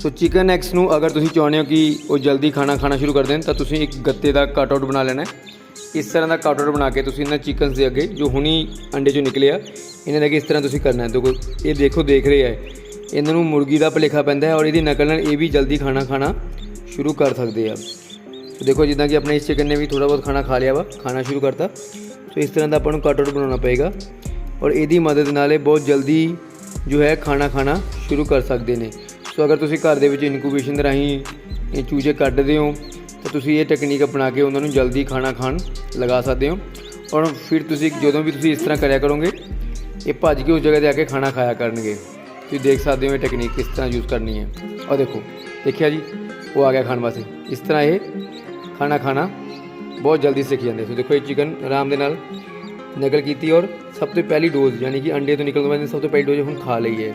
ਸੋ chicken X ਨੂੰ ਅਗਰ ਤੁਸੀਂ ਚਾਹੁੰਦੇ ਹੋ ਕਿ ਉਹ ਜਲਦੀ ਖਾਣਾ ਖਾਣਾ ਸ਼ੁਰੂ ਕਰ ਦੇਣ, ਤਾਂ ਤੁਸੀਂ ਇੱਕ ਗੱਤੇ ਦਾ ਕਟ ਆਊਟ ਬਣਾ ਲੈਣਾ ਇਸ ਤਰ੍ਹਾਂ ਦਾ ਕੱਟ ਆਊਟ ਬਣਾ ਕੇ ਤੁਸੀਂ ਇਹਨਾਂ ਚਿਕਨਸ ਦੇ ਅੱਗੇ, ਜੋ ਹੁਣੀ ਅੰਡੇ ਚੋਂ ਨਿਕਲੇ ਆ, ਇਹਨਾਂ ਦਾ ਅੱਗੇ ਇਸ ਤਰ੍ਹਾਂ ਤੁਸੀਂ ਕਰਨਾ ਹੈ। ਦੇਖੋ, ਇਹ ਦੇਖੋ, ਦੇਖ ਰਹੇ ਹੈ ਇਹਨਾਂ ਨੂੰ ਮੁਰਗੀ ਦਾ ਭਲੇਖਾ ਪੈਂਦਾ ਹੈ ਔਰ ਇਹਦੀ ਨਕਲ ਨਾਲ ਇਹ ਵੀ ਜਲਦੀ ਖਾਣਾ ਖਾਣਾ ਸ਼ੁਰੂ ਕਰ ਸਕਦੇ ਆ। ਸੋ ਦੇਖੋ, ਜਿੱਦਾਂ ਕਿ ਆਪਣੇ ਇਸ ਚਿਕਨ ਨੇ ਵੀ ਥੋੜਾ ਬਹੁਤ ਖਾਣਾ ਖਾ ਲਿਆ ਵਾ, ਖਾਣਾ ਸ਼ੁਰੂ ਕਰਤਾ। ਸੋ ਇਸ ਤਰ੍ਹਾਂ ਦਾ ਆਪਾਂ ਨੂੰ ਕਟ ਆਊਟ ਬਣਾਉਣਾ ਪਏਗਾ ਔਰ ਇਹਦੀ ਮਦਦ ਨਾਲ ਇਹ ਬਹੁਤ ਜਲਦੀ ਜੋ ਹੈ ਖਾਣਾ ਖਾਣਾ ਸ਼ੁਰੂ ਕਰ ਸਕਦੇ ਨੇ। ਸੋ ਅਗਰ ਤੁਸੀਂ ਘਰ ਦੇ ਵਿੱਚ ਇਨਕੂਬੇਸ਼ਨ ਦੇ ਰਾਹੀਂ ਇਹ ਚੂਜੇ ਕੱਢਦੇ ਹੋ, ਤਾਂ ਤੁਸੀਂ ਇਹ ਟੈਕਨੀਕ ਅਪਣਾ ਕੇ ਉਹਨਾਂ ਨੂੰ ਜਲਦੀ ਖਾਣਾ ਖਾਣ ਲਗਾ ਸਕਦੇ ਹੋ। ਔਰ ਫਿਰ ਤੁਸੀਂ ਜਦੋਂ ਵੀ ਤੁਸੀਂ ਇਸ ਤਰ੍ਹਾਂ ਕਰਿਆ ਕਰੋਗੇ, ਇਹ ਭੱਜ ਕੇ ਉਸ ਜਗ੍ਹਾ ਤੇ ਆ ਕੇ ਖਾਣਾ ਖਾਇਆ ਕਰਨਗੇ। ਤੁਸੀਂ ਦੇਖ ਸਕਦੇ ਹੋ ਇਹ ਟੈਕਨੀਕ ਕਿਸ ਤਰ੍ਹਾਂ ਯੂਜ਼ ਕਰਨੀ ਹੈ। ਔਰ ਦੇਖੋ, ਦੇਖਿਆ ਜੀ, ਉਹ ਆ ਗਿਆ ਖਾਣ ਵਾਸਤੇ। ਇਸ ਤਰ੍ਹਾਂ ਇਹ ਖਾਣਾ ਖਾਣਾ ਬਹੁਤ ਜਲਦੀ ਸਿੱਖ ਜਾਂਦੇ। ਸੋ ਦੇਖੋ ਇਹ ਚਿਕਨ ਆਰਾਮ ਦੇ ਨਾਲ ਨਕਲ ਕੀਤੀ ਔਰ ਸਭ ਤੋਂ ਪਹਿਲੀ ਡੋਜ਼ ਯਾਨੀ ਕਿ ਅੰਡੇ ਤੋਂ ਨਿਕਲਣ ਤੋਂ ਸਭ ਤੋਂ ਪਹਿਲੀ ਡੋਜ਼ ਹੁਣ ਖਾ ਲਈ ਹੈ।